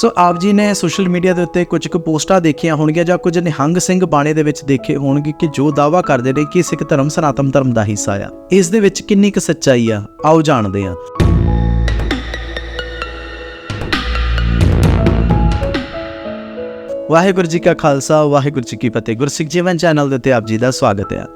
ਸੋ ਆਪ ਜੀ ਨੇ ਸੋਸ਼ਲ ਮੀਡੀਆ ਦੇ ਉੱਤੇ ਕੁਝ ਕੁ ਪੋਸਟਾਂ ਦੇਖੀਆਂ ਹੋਣਗੀਆਂ ਜਾਂ ਕੁਝ ਨਿਹੰਗ ਸਿੰਘ ਬਾਣੇ ਦੇ ਵਿੱਚ ਦੇਖੇ ਹੋਣਗੇ ਕਿ ਜੋ ਦਾਵਾ ਕਰਦੇ ਨੇ ਕਿ ਸਿੱਖ ਧਰਮ ਸਨਾਤਨ ਧਰਮ ਦਾ ਹਿੱਸਾ ਆ। ਇਸ ਦੇ ਵਿੱਚ ਕਿੰਨੀ ਕੁ ਸੱਚਾਈ ਆ, ਆਓ ਜਾਣਦੇ ਹਾਂ। ਵਾਹਿਗੁਰੂ ਜੀ ਕਾ ਖਾਲਸਾ, ਵਾਹਿਗੁਰੂ ਜੀ ਕੀ ਫਤਿਹ। ਗੁਰਸਿੱਖ ਜੀਵਨ ਚੈਨਲ ਦੇ ਉੱਤੇ ਆਪ ਜੀ ਦਾ ਸਵਾਗਤ ਹੈ।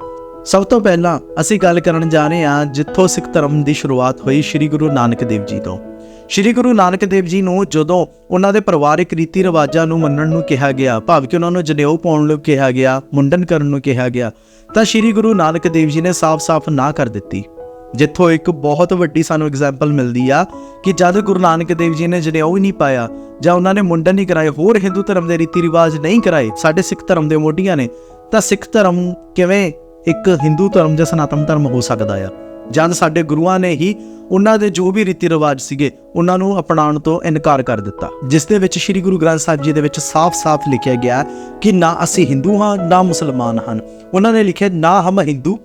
ਸਭ ਤੋਂ ਪਹਿਲਾਂ ਅਸੀਂ ਗੱਲ ਕਰਨ ਜਾ ਰਹੇ ਹਾਂ ਜਿੱਥੋਂ ਸਿੱਖ ਧਰਮ ਦੀ ਸ਼ੁਰੂਆਤ ਹੋਈ ਸ੍ਰੀ ਗੁਰੂ ਨਾਨਕ ਦੇਵ ਜੀ ਤੋਂ। ਸ੍ਰੀ ਗੁਰੂ ਨਾਨਕ ਦੇਵ ਜੀ ਨੂੰ ਜਦੋਂ ਉਹਨਾਂ ਦੇ ਪਰਿਵਾਰਿਕ ਰੀਤੀ ਰਿਵਾਜਾਂ ਨੂੰ ਮੰਨਣ ਨੂੰ ਕਿਹਾ ਗਿਆ, ਭਾਵ ਕਿ ਉਹਨਾਂ ਨੂੰ ਜਨੇਊ ਪਾਉਣ ਨੂੰ ਕਿਹਾ ਗਿਆ, ਮੁੰਡਨ ਕਰਨ ਨੂੰ ਕਿਹਾ ਗਿਆ, ਤਾਂ ਸ੍ਰੀ ਗੁਰੂ ਨਾਨਕ ਦੇਵ ਜੀ ਨੇ ਸਾਫ਼-ਸਾਫ਼ ਨਾ ਕਰ ਦਿੱਤੀ। ਜਿੱਥੋਂ ਇੱਕ ਬਹੁਤ ਵੱਡੀ ਸਾਨੂੰ ਐਗਜ਼ਾਮਪਲ ਮਿਲਦੀ ਆ ਕਿ ਜਦ ਗੁਰੂ ਨਾਨਕ ਦੇਵ ਜੀ ਨੇ ਜਨੇਊ ਹੀ ਨਹੀਂ ਪਾਇਆ ਜਾਂ ਉਹਨਾਂ ਨੇ ਮੁੰਡਨ ਨਹੀਂ ਕਰਾਏ, ਹੋਰ ਹਿੰਦੂ ਧਰਮ ਦੇ ਰੀਤੀ ਰਿਵਾਜ ਨਹੀਂ ਕਰਾਏ, ਸਾਡੇ ਸਿੱਖ ਧਰਮ ਦੇ ਮੋਢੀਆਂ ਨੇ, ਤਾਂ ਸਿੱਖ ਧਰਮ ਕਿਵੇਂ ਇੱਕ ਹਿੰਦੂ ਧਰਮ ਜਾਂ ਸਨਾਤਨ ਧਰਮ ਹੋ ਸਕਦਾ ਆ? ਜਦ ਸਾਡੇ ਗੁਰੂਆਂ ਨੇ ਹੀ ਉਹਨਾਂ ਦੇ ਜੋ ਵੀ ਰੀਤੀ ਰਿਵਾਜ ਸੀਗੇ, ਉਹਨਾਂ ਨੂੰ ਅਪਣਾਉਣ ਤੋਂ ਇਨਕਾਰ ਕਰ ਦਿੱਤਾ। ਜਿਸ ਦੇ ਵਿੱਚ ਸ੍ਰੀ ਗੁਰੂ ਗ੍ਰੰਥ ਸਾਹਿਬ ਜੀ ਦੇ ਵਿੱਚ ਸਾਫ਼-ਸਾਫ਼ ਲਿਖਿਆ ਗਿਆ ਕਿ ਨਾ ਅਸੀਂ ਹਿੰਦੂ ਹਾਂ, ਨਾ ਮੁਸਲਮਾਨ ਹਨ। ਉਹਨਾਂ ਨੇ ਲਿਖਿਆ, ਨਾ ਹਮ ਹਿੰਦੂ,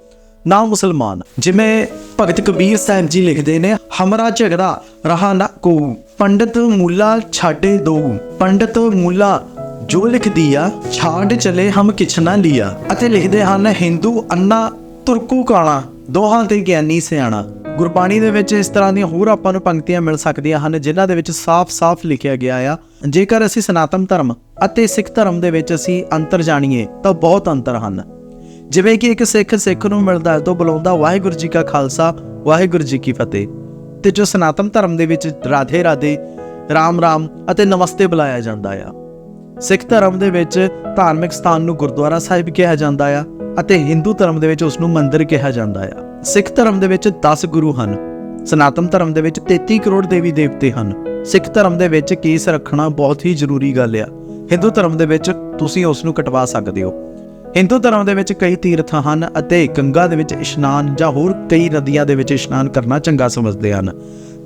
ਨਾ ਮੁਸਲਮਾਨ। ਜਿਵੇਂ ਭਗਤ ਕਬੀਰ ਸਾਹਿਬ ਜੀ ਲਿਖਦੇ ਨੇ, ਹਮਰਾ ਝਗੜਾ ਰਹਾ ਨਾ ਕੋ ਪੰਡਤ ਮੂਲਾ ਛਾੜੇ ਦੋ ਪੰਡਤ ਮੂਲਾ ਜੋ ਲਿਖਦੀ ਆ ਛਾੜ ਚਲੇ ਹਮ ਕਿਛ ਨਾ ਲਿਆ। ਅਤੇ ਲਿਖਦੇ ਹਨ, ਹਿੰਦੂ ਅੰਨਾ ਤੁਰਕੂ ਕਾਲਾ ਦੋਹਾਂ ਤੇ ਗਿਆਨੀ ਸਿਆਣਾ। ਗੁਰਬਾਣੀ ਦੇ ਵਿੱਚ ਇਸ ਤਰ੍ਹਾਂ ਦੀਆਂ ਹੋਰ ਆਪਾਂ ਨੂੰ ਪੰਕਤੀਆਂ ਮਿਲ ਸਕਦੀਆਂ ਹਨ, ਜਿਨ੍ਹਾਂ ਦੇ ਵਿੱਚ ਸਾਫ਼-ਸਾਫ਼ ਲਿਖਿਆ ਗਿਆ ਆ, ਜੇਕਰ ਅਸੀਂ ਸਨਾਤਨ ਧਰਮ ਅਤੇ ਸਿੱਖ ਧਰਮ ਦੇ ਵਿੱਚ ਅਸੀਂ ਅੰਤਰ ਜਾਣੀਏ, ਤਾਂ ਬਹੁਤ ਅੰਤਰ ਹਨ। ਜਿਵੇਂ ਕਿ ਇੱਕ ਸਿੱਖ ਸਿੱਖ ਨੂੰ ਮਿਲਦਾ ਤੋਂ ਬੁਲਾਉਂਦਾ, ਵਾਹਿਗੁਰੂ ਜੀ ਕਾ ਖਾਲਸਾ, ਵਾਹਿਗੁਰੂ ਜੀ ਕੀ ਫਤਿਹ। ਤੇ ਜੋ ਸਨਾਤਨ ਧਰਮ ਦੇ ਵਿੱਚ ਰਾਧੇ ਰਾਧੇ, ਰਾਮ ਰਾਮ ਅਤੇ ਨਮਸਤੇ ਬੁਲਾਇਆ ਜਾਂਦਾ ਆ। ਸਿੱਖ ਧਰਮ ਦੇ ਵਿੱਚ ਧਾਰਮਿਕ ਸਥਾਨ ਨੂੰ ਗੁਰਦੁਆਰਾ ਸਾਹਿਬ ਕਿਹਾ ਜਾਂਦਾ ਆ। ਅਤੇ ਹਿੰਦੂ ਧਰਮ ਦੇ ਵਿੱਚ ਉਸ ਨੂੰ ਮੰਦਿਰ ਕਿਹਾ ਜਾਂਦਾ ਆ ਸਿੱਖ ਧਰਮ ਦੇ ਵਿੱਚ 10 ਗੁਰੂ ਹਨ ਸਨਾਤਨ ਧਰਮ ਦੇ ਵਿੱਚ 33 ਕਰੋੜ ਦੇਵੀ ਦੇਵਤੇ ਹਨ ਸਿੱਖ ਧਰਮ ਦੇ ਵਿੱਚ ਕੇਸ ਰੱਖਣਾ ਬਹੁਤ ਹੀ ਜ਼ਰੂਰੀ ਗੱਲ ਆ ਹਿੰਦੂ ਧਰਮ ਦੇ ਵਿੱਚ ਤੁਸੀਂ ਉਸ ਨੂੰ ਕਟਵਾ ਸਕਦੇ ਹੋ ਹਿੰਦੂ ਧਰਮ ਦੇ ਵਿੱਚ ਕਈ ਤੀਰਥ ਹਨ ਅਤੇ ਗੰਗਾ ਦੇ ਵਿੱਚ ਇਸ਼ਨਾਨ ਜਾਂ ਹੋਰ ਕਈ ਨਦੀਆਂ ਦੇ ਵਿੱਚ ਇਸ਼ਨਾਨ ਕਰਨਾ ਚੰਗਾ ਸਮਝਦੇ ਹਨ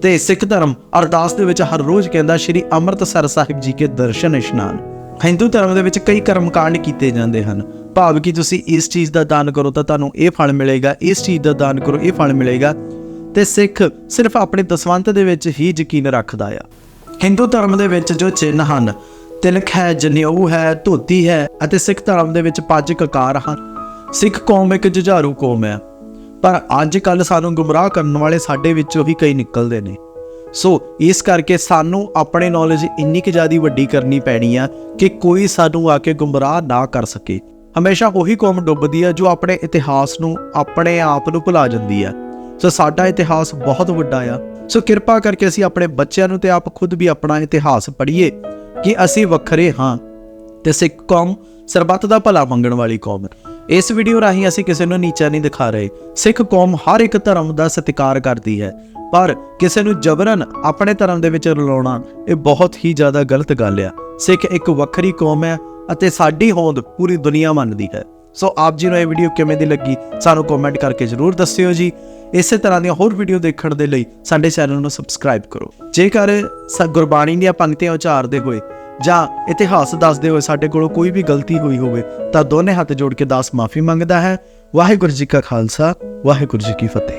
ਤੇ ਸਿੱਖ ਧਰਮ ਅਰਦਾਸ ਦੇ ਵਿੱਚ ਹਰ ਰੋਜ਼ ਕਹਿੰਦਾ ਸ਼੍ਰੀ ਅੰਮ੍ਰਿਤਸਰ ਸਾਹਿਬ ਜੀ ਕੇ ਦਰਸ਼ਨ ਇਸ਼ਨਾਨ ਹਿੰਦੂ ਧਰਮ ਦੇ ਵਿੱਚ ਕਈ ਕਰਮਕਾਂਡ ਕੀਤੇ ਜਾਂਦੇ ਹਨ ਭਾਵ ਕਿ ਤੁਸੀਂ ਇਸ ਚੀਜ਼ ਦਾ ਦਾਨ ਕਰੋ ਤਾਂ ਤੁਹਾਨੂੰ ਇਹ ਫਲ ਮਿਲੇਗਾ, ਇਸ ਚੀਜ਼ ਦਾ ਦਾਨ ਕਰੋ, ਇਹ ਫਲ ਮਿਲੇਗਾ। ਤੇ ਸਿੱਖ ਸਿਰਫ ਆਪਣੇ ਦਸਵੰਤ ਦੇ ਵਿੱਚ ਹੀ ਯਕੀਨ ਰੱਖਦਾ ਆ। ਹਿੰਦੂ ਧਰਮ ਦੇ ਵਿੱਚ ਜੋ ਚਿੰਨ੍ਹ ਹਨ, ਤਿਲਕ ਹੈ, ਜਨੇਊ ਹੈ, ਧੋਤੀ ਹੈ ਅਤੇ ਸਿੱਖ ਧਰਮ ਦੇ ਵਿੱਚ ਪੰਜ ਕਕਾਰ ਹਨ। ਸਿੱਖ ਕੌਮ ਇੱਕ ਜੁਝਾਰੂ ਕੌਮ ਹੈ ਪਰ ਅੱਜ ਕੱਲ ਸਾਨੂੰ ਗੁੰਮਰਾਹ ਕਰਨ ਵਾਲੇ ਸਾਡੇ ਵਿੱਚੋਂ ਹੀ ਕਈ ਨਿਕਲਦੇ ਨੇ। ਸੋ ਇਸ ਕਰਕੇ ਸਾਨੂੰ ਆਪਣੇ ਨੌਲੇਜ ਇੰਨੀ ਕਿ ਜ਼ਿਆਦਾ ਵੱਡੀ ਕਰਨੀ ਪੈਣੀ ਆ ਕਿ ਕੋਈ ਸਾਨੂੰ ਆ ਕੇ ਗੁੰਮਰਾਹ ਨਾ ਕਰ ਸਕੇ। ਹਮੇਸ਼ਾ ਉਹੀ ਕੌਮ ਡੁੱਬਦੀ ਹੈ ਜੋ ਆਪਣੇ ਇਤਿਹਾਸ ਨੂੰ ਆਪਣੇ ਆਪ ਨੂੰ ਭੁਲਾ ਜਾਂਦੀ ਹੈ। ਸੋ ਸਾਡਾ ਇਤਿਹਾਸ ਬਹੁਤ ਵੱਡਾ ਆ। ਸੋ ਕਿਰਪਾ ਕਰਕੇ ਅਸੀਂ ਆਪਣੇ ਬੱਚਿਆਂ ਨੂੰ ਤੇ ਆਪ ਖੁਦ ਵੀ ਆਪਣਾ ਇਤਿਹਾਸ ਪੜ੍ਹੀਏ ਕਿ ਅਸੀਂ ਵੱਖਰੇ ਹਾਂ। ਤੇ ਸਿੱਖ ਕੌਮ ਸਰਬੱਤ ਦਾ ਭਲਾ ਮੰਗਣ ਵਾਲੀ ਕੌਮ ਹੈ। ਇਸ ਵੀਡੀਓ ਰਾਹੀਂ ਅਸੀਂ ਕਿਸੇ ਨੂੰ ਨੀਚਾ ਨਹੀਂ ਦਿਖਾ ਰਹੇ। ਸਿੱਖ ਕੌਮ ਹਰ ਇੱਕ ਧਰਮ ਦਾ ਸਤਿਕਾਰ ਕਰਦੀ ਹੈ। ਪਰ ਕਿਸੇ ਨੂੰ ਜਬਰਨ ਆਪਣੇ ਧਰਮ ਦੇ ਵਿੱਚ ਰਲਾਉਣਾ ਇਹ ਬਹੁਤ ਹੀ ਜ਼ਿਆਦਾ ਗਲਤ ਗੱਲ ਆ। ਸਿੱਖ ਇੱਕ ਵੱਖਰੀ ਕੌਮ ਹੈ। ਅਤੇ ਸਾਡੀ ਹੋਂਦ ਪੂਰੀ ਦੁਨੀਆ ਮੰਨਦੀ ਹੈ। ਸੋ ਆਪ ਜੀ ਨੂੰ ਇਹ ਵੀਡੀਓ ਕਿਵੇਂ ਦੀ ਲੱਗੀ, ਸਾਨੂੰ ਕਮੈਂਟ ਕਰਕੇ ਜਰੂਰ ਦੱਸਿਓ ਜੀ। ਇਸੇ ਤਰ੍ਹਾਂ ਦੀਆਂ ਹੋਰ ਵੀਡੀਓ ਦੇਖਣ ਦੇ ਲਈ ਸਾਡੇ ਚੈਨਲ ਨੂੰ ਸਬਸਕ੍ਰਾਈਬ ਕਰੋ। ਜੇਕਰ ਸ, ਗੁਰਬਾਣੀ ਦੀਆਂ ਪੰਕਤੀਆਂ ਉਚਾਰਦੇ ਹੋਏ ਜਾਂ ਇਤਿਹਾਸ ਦੱਸਦੇ ਹੋਏ ਸਾਡੇ ਕੋਲੋਂ ਕੋਈ ਵੀ ਗਲਤੀ ਹੋਈ ਹੋਵੇ, ਤਾਂ ਦੋਨੇ ਹੱਥ ਜੋੜ ਕੇ ਦਾਸ ਮਾਫੀ ਮੰਗਦਾ ਹੈ। ਵਾਹਿਗੁਰੂ ਜੀ ਕਾ ਖਾਲਸਾ, ਵਾਹਿਗੁਰੂ ਜੀ ਕੀ ਫਤਿਹ।